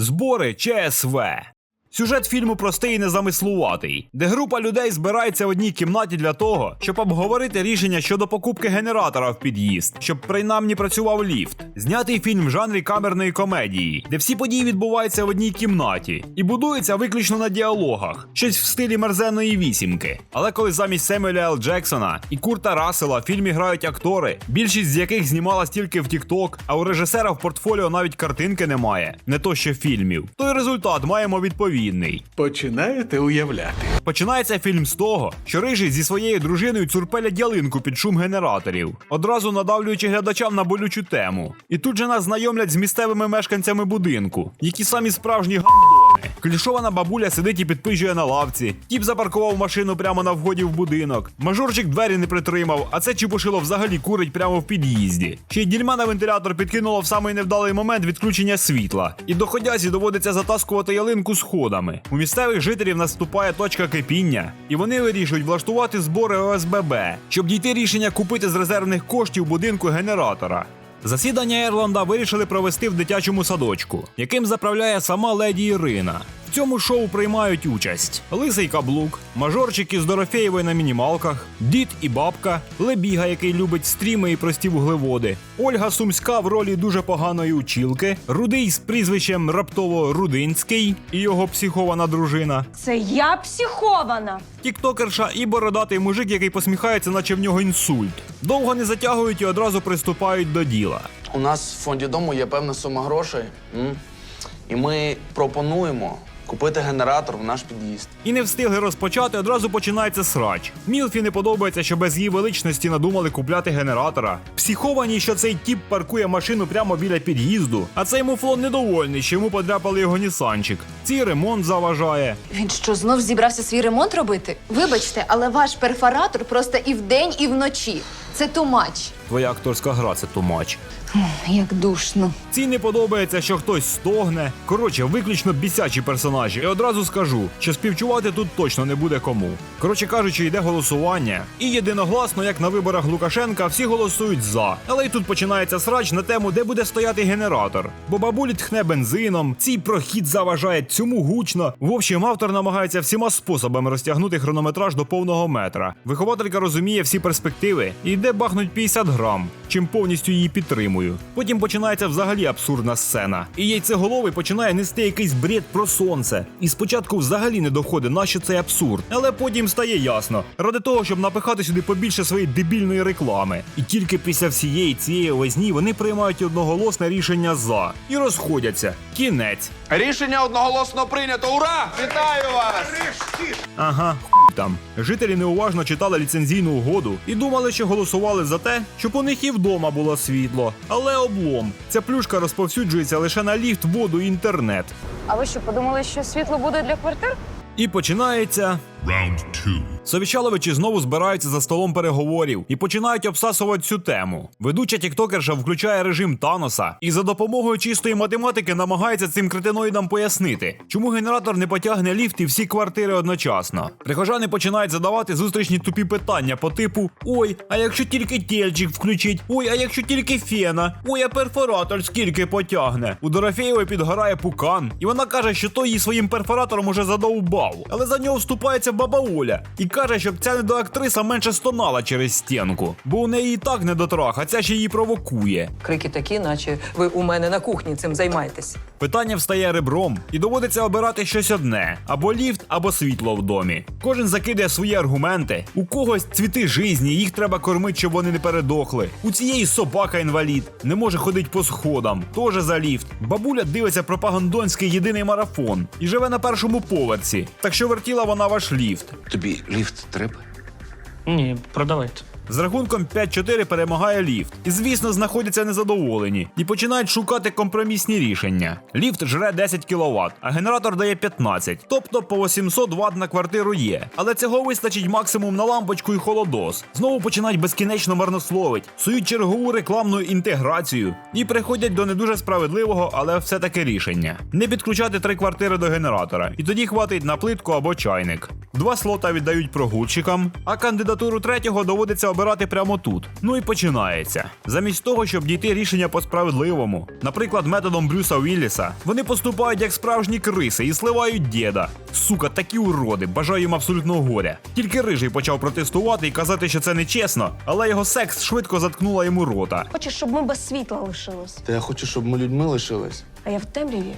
Збори ЧСВ. Сюжет фільму простий і незамислуватий, де група людей збирається в одній кімнаті для того, щоб обговорити рішення щодо покупки генератора в під'їзд, щоб принаймні працював ліфт. Знятий фільм в жанрі камерної комедії, де всі події відбуваються в одній кімнаті і будується виключно на діалогах, щось в стилі мерзенної вісімки. Але коли замість Семюеля Л. Джексона і Курта Рассела в фільмі грають актори, більшість з яких знімалась тільки в TikTok, а у режисера в портфоліо навіть картинки немає, не то що фільмів, то й результат маємо відповідний. Починаєте уявляти. Починається фільм з того, що рижий зі своєю дружиною цурпелять ялинку під шум генераторів, одразу надавлюючи глядачам на болючу тему. І тут же нас знайомлять з місцевими мешканцями будинку, які самі справжні гандони. Клішована бабуля сидить і підпижує на лавці. Тіп запаркував машину прямо на вході в будинок. Мажорчик двері не притримав, а це чіпушило взагалі курить прямо в під'їзді. Ще й дільма на вентилятор підкинуло в самий невдалий момент відключення світла. І доходязі доводиться затаскувати ялинку сходами. У місцевих жителів наступає точка кипіння, і вони вирішують влаштувати збори ОСББ, щоб дійти рішення купити з резервних коштів будинку генератора. Засідання Ерланда вирішили провести в дитячому садочку, яким заправляє сама леді Ірина. В цьому шоу приймають участь Лисий Каблук, мажорчик із Дорофеєвої на мінімалках, дід і бабка, Лебіга, який любить стріми і прості вуглеводи, Ольга Сумська в ролі дуже поганої учілки, Рудий з прізвищем раптово Рудинський і його психована дружина, Це я психована. тіктокерша і бородатий мужик, який посміхається, наче в нього інсульт. Довго не затягують і одразу приступають до діла. У нас в фонді дому є певна сума грошей. м, І ми пропонуємо купити генератор в наш під'їзд. І не встигли розпочати, одразу починається срач. Мілфі не подобається, що без її величності надумали купляти генератора. Психовані, що цей тіп паркує машину прямо біля під'їзду, а цей муфлон недовольний, що йому подряпали його нісанчик. Цей ремонт заважає. Він що, знов зібрався свій ремонт робити? Вибачте, але ваш перфоратор просто і вдень, і вночі. Це тумач. Твоя акторська гра це тумач. Як душно. Цій не подобається, що хтось стогне. Коротше, виключно бісячі персонажі. І одразу скажу, що співчувати тут точно не буде кому. Коротше кажучи, йде голосування. І єдиногласно, як на виборах Лукашенка, всі голосують за. Але й тут починається срач на тему, де буде стояти генератор. Бо бабулі тхне бензином, цей прохід заважає цьому гучно. В общем, автор намагається всіма способами розтягнути хронометраж до повного метра. Вихователька розуміє всі перспективи і йде бахнуть 50 грам, чим повністю її підтримую. Потім починається взагалі абсурдна сцена. І яйцеголовий починає нести якийсь бред про сонце. І спочатку взагалі не доходить, нащо цей абсурд. Але потім стає ясно. Ради того, щоб напихати сюди побільше своєї дебільної реклами. І тільки після всієї цієї возні вони приймають одноголосне рішення за і розходяться. Кінець. Рішення одноголосно прийнято. Ура! Вітаю вас! Ага, хуй там. Жителі неуважно читали ліцензійну угоду і думали, що голосували за те, щоб у них і вдома було світло. Але облом. Ця плюшка розповсюджується лише на ліфт, воду і інтернет. А ви що, подумали, що світло буде для квартир? І починається. Round two. Совіщаловичі знову збираються за столом переговорів і починають обсасувати цю тему. Ведуча тіктокерша включає режим Таноса і за допомогою чистої математики намагається цим кретиноїдам пояснити, чому генератор не потягне ліфт і всі квартири одночасно. Прихожани починають задавати зустрічні тупі питання по типу: Ой, а якщо тільки тельчик включить? Ой, а якщо тільки фена? Ой, а перфоратор скільки потягне? У Дорофєєвої підгорає пукан, і вона каже, що той її своїм перфоратором уже задовбав. Але за нього вступається баба Оля і каже, щоб ця недоактриса менше стонала через стінку, бо у неї і так недотрах, а ця ще її провокує. Крики такі, наче ви у мене на кухні цим займаєтесь. Питання встає ребром, і доводиться обирати щось одне: або ліфт, або світло в домі. Кожен закидає свої аргументи. У когось цвіти жизні, їх треба кормити, щоб вони не передохли. У цієї собака інвалід, не може ходити по сходам, теж за ліфт. Бабуля дивиться пропагандонський єдиний марафон і живе на першому поверсі. Так що вертіла вона ваш ліфт. Тобі ліфт треба? Ні, продавайте. З рахунком 5-4 перемагає ліфт. І, звісно, знаходяться незадоволені і починають шукати компромісні рішення. Ліфт жре 10 кВт, а генератор дає 15, тобто по 800 Вт на квартиру є. Але цього вистачить максимум на лампочку і холодос. Знову починають безкінечно марнословить, сують чергову рекламну інтеграцію і приходять до не дуже справедливого, але все-таки рішення: не підключати три квартири до генератора, і тоді хватить на плитку або чайник. Два слота віддають прогульщикам, а кандидатуру третього доводиться обирати прямо тут. Ну і починається. Замість того, щоб дійти рішення по справедливому, наприклад, методом Брюса Вілліса, вони поступають як справжні криси і сливають діда. Сука, такі уроди, бажаю їм абсолютного горя. Тільки рижий почав протестувати і казати, що це нечесно, але його секс швидко заткнула йому рота. Хочеш, щоб ми без світла лишились. Та я хочу, щоб ми людьми лишились. А я в темряві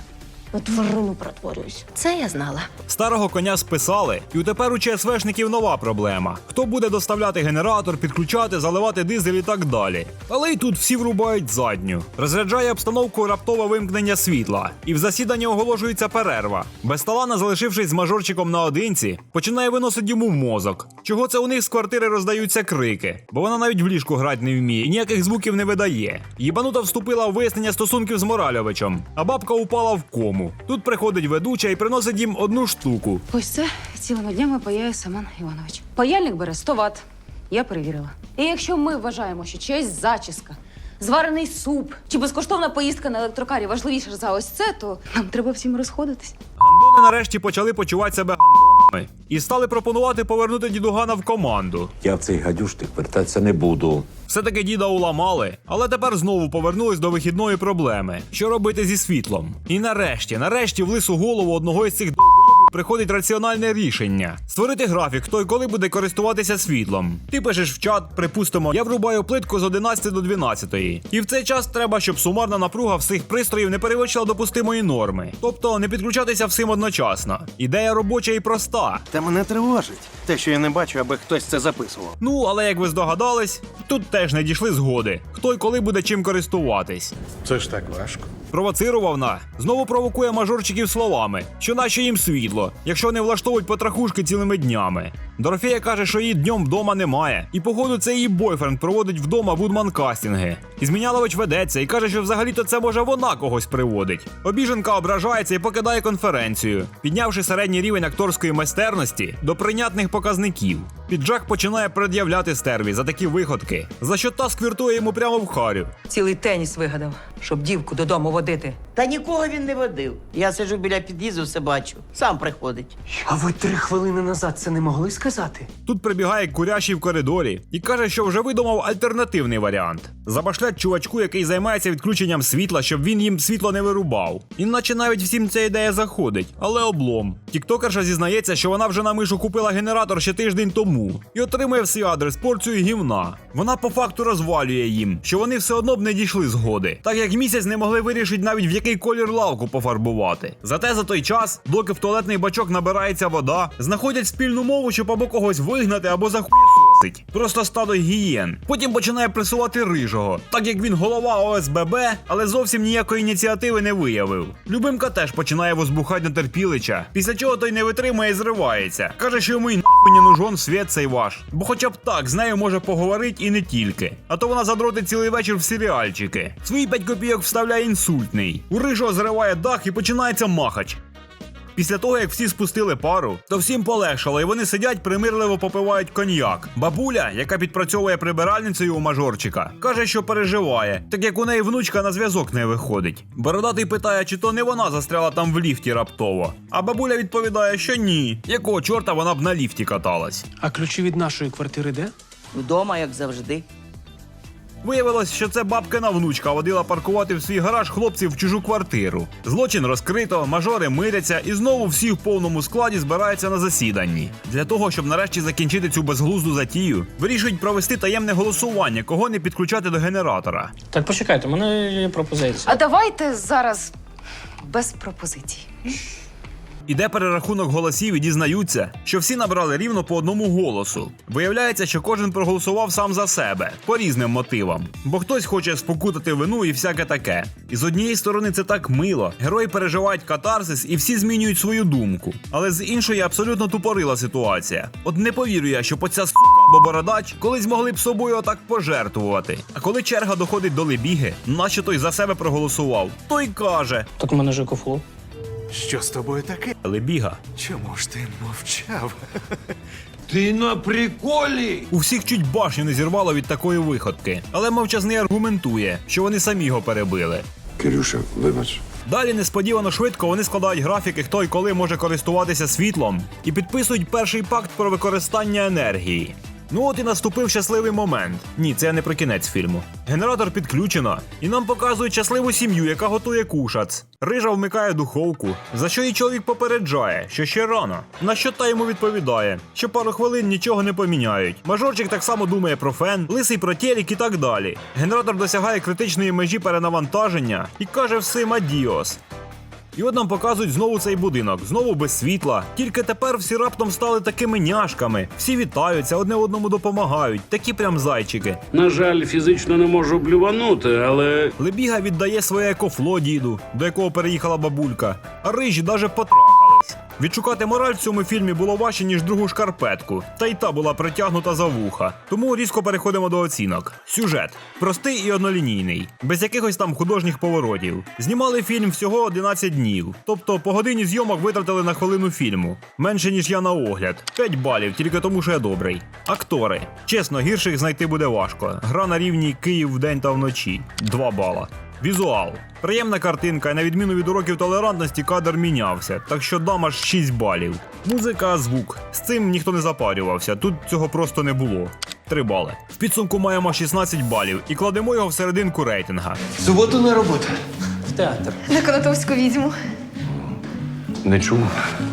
на тварину перетворююсь. Це я знала. Старого коня списали, і тепер у ЧСВшників нова проблема: хто буде доставляти генератор, підключати, заливати дизель і так далі. Але й тут всі врубають задню. Розряджає обстановку раптове вимкнення світла, і в засіданні оголошується перерва. Безталана, залишившись з мажорчиком наодинці, починає виносити йому мозок. Чого це у них з квартири роздаються крики, бо вона навіть в ліжку грати не вміє і ніяких звуків не видає. Їбанута вступила в вияснення стосунків з Моральовичем, а бабка упала в кому. Тут приходить ведуча і приносить їм одну штуку. Ось це цілими днями паяє Семен Іванович. Паяльник бере 100 ватт. Я перевірила. І якщо ми вважаємо, що чиясь зачіска, зварений суп чи безкоштовна поїздка на електрокарі важливіше за ось це, то нам треба всім розходитись. Гандони нарешті почали почувати себе гандонами і стали пропонувати повернути дідугана в команду. Я в цей гадюшник вертатися не буду. Все-таки діда уламали, але тепер знову повернулись до вихідної проблеми: що робити зі світлом. І нарешті, нарешті, в лису голову одного із цих приходить раціональне рішення: створити графік, хто і коли буде користуватися світлом. Ти пишеш в чат, припустимо, я врубаю плитку з 11 до 12. І в цей час треба, щоб сумарна напруга всіх пристроїв не перевищила допустимої норми, тобто не підключатися всім одночасно. Ідея робоча і проста. Та мене тривожить. Те, що я не бачу, аби хтось це записував. Ну, але як ви здогадались, тут теж не дійшли згоди. Хто й коли буде чим користуватись. Це ж так важко. Провоцирував на знову провокує мажорчиків словами, що наче їм світло, якщо не влаштовують потрахушки цілими днями. Дорофея каже, що її днем вдома немає, і походу це її бойфренд проводить вдома вудман кастинги. І Змінялович ведеться і каже, що взагалі-то це може вона когось приводить. Обіженка ображається і покидає конференцію, піднявши середній рівень акторської майстерності до прийнятних показників. Піджак починає пред'являти стерві за такі виходки, за що та сквіртує йому прямо в харю. Цілий теніс вигадав, щоб дівку додому водити. Та нікого він не водив. Я сиджу біля під'їзду, все бачу. Сам приходить. А ви три хвилини назад це не могли сказати? Тут прибігає курящий в коридорі і каже, що вже видумав альтернативний варіант. Забашлять чувачку, який займається відключенням світла, щоб він їм світло не вирубав. Іначе навіть всім ця ідея заходить, але облом. Тіктокерша зізнається, що вона вже на мишу купила генератор ще тиждень тому і отримує в свій адрес порцію гівна. Вона по факту розвалює їм, що вони все одно б не дійшли згоди, так як місяць не могли вирішити навіть в який колір лавку пофарбувати. Зате за той час, доки в туалетний бачок набирається вода, знаходять спільну мову, щоб або когось вигнати, або захуєсосить. Просто стадо гієн. Потім починає пресувати рижого, так як він голова ОСББ, але зовсім ніякої ініціативи не виявив. Любимка теж починає возбухати на терпілича, після чого той не витримує і зривається. Каже, що йому й нахуй не нужен світ цей ваш. Бо хоча б так з нею може поговорити і не тільки. А то вона задротить цілий вечір в серіальчики. Свої 5 копійок вставляє інсультний. У рижого зриває дах і починається махач. Після того, як всі спустили пару, то всім полегшало, і вони сидять, примирливо попивають коньяк. Бабуля, яка підпрацьовує прибиральницею у мажорчика, каже, що переживає, так як у неї внучка на зв'язок не виходить. Бородатий питає, чи то не вона застряла там в ліфті раптово. А бабуля відповідає, що ні. Якого чорта вона б на ліфті каталась. А ключі від нашої квартири де? Вдома, як завжди. Виявилось, що це бабкина внучка водила паркувати в свій гараж хлопців в чужу квартиру. Злочин розкрито, мажори миряться і знову всі в повному складі збираються на засіданні. Для того, щоб нарешті закінчити цю безглузду затію, вирішують провести таємне голосування, кого не підключати до генератора. Так, почекайте, у мене є пропозиція. А давайте зараз без пропозицій. Іде перерахунок голосів і дізнаються, що всі набрали рівно по одному голосу. Виявляється, що кожен проголосував сам за себе по різним мотивам, бо хтось хоче спокутати вину і всяке таке. І з однієї сторони це так мило. Герої переживають катарсис і всі змінюють свою думку. Але з іншої абсолютно тупорила ситуація. От не повірю я, що по ця сука або бородач колись могли б собою отак пожертвувати. А коли черга доходить до лебіги, наче той за себе проголосував, той каже: Так у мене же кофло. Що з тобою таке? Лебіга. Чому ж ти мовчав? Ти на приколі! У всіх чуть башню не зірвало від такої виходки, але мовчазний аргументує, що вони самі його перебили. Кирюша, вибач. Далі несподівано швидко вони складають графіки, хто і коли може користуватися світлом, і підписують перший пакт про використання енергії. Ну от і наступив щасливий момент. Ні, це не про кінець фільму. Генератор підключено, і нам показують щасливу сім'ю, яка готує кушац. Рижа вмикає духовку, за що її чоловік попереджає, що ще рано. На що та йому відповідає, що пару хвилин нічого не поміняють. Мажорчик так само думає про фен, лисий про телек і так далі. Генератор досягає критичної межі перенавантаження і каже всім адіос. І от нам показують знову цей будинок, знову без світла. Тільки тепер всі раптом стали такими няшками. Всі вітаються, одне одному допомагають, такі прям зайчики. На жаль, фізично не можу блюванути, але Лебіга віддає своє екофло діду, до якого переїхала бабулька, а рижі даже потрахались. Відшукати мораль в цьому фільмі було важче, ніж другу шкарпетку, та й та була притягнута за вуха. Тому різко переходимо до оцінок. Сюжет простий і однолінійний, без якихось там художніх поворотів. Знімали фільм всього 11 днів, тобто по годині зйомок витратили на хвилину фільму. Менше ніж я на огляд. 5 балів, тільки тому, що я добрий. Актори. Чесно, гірших знайти буде важко. Гра на рівні Київ вдень та вночі. 2 бала. Візуал. Приємна картинка, і на відміну від уроків толерантності, кадр мінявся, так що дам аж 6 балів. Музика, звук. З цим ніхто не запарювався, тут цього просто не було. 3 бали. В підсумку маємо 16 балів і кладемо його в серединку рейтинга. Суботу не робота. в театр. На Конотовську відьму. Не чув.